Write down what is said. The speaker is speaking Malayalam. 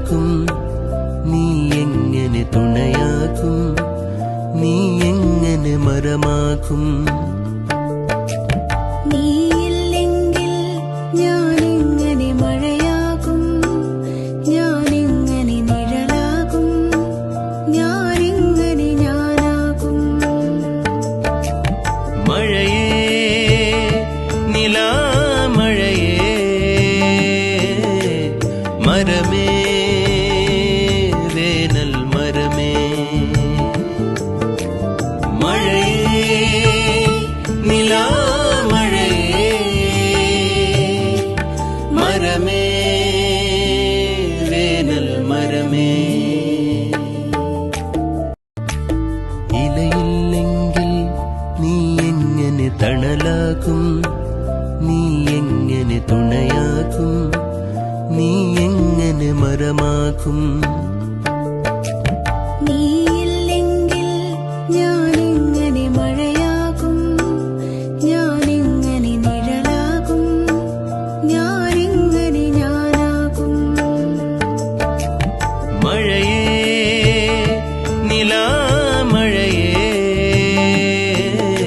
തുണയാകും നീ എങ്ങനെ തുണയാകും നീ എങ്ങനെ മരമാകും മഴയേ നിലാമഴയേ മരമേ നിലാമഴയേ മരമേ വേനൽ മരമേ. ഇലയില്ലെങ്കിൽ നീ എങ്ങനെ തണലാകും? നീ എങ്ങനെ തുണയാകും? നീ എങ്ങനെ മരമാകും?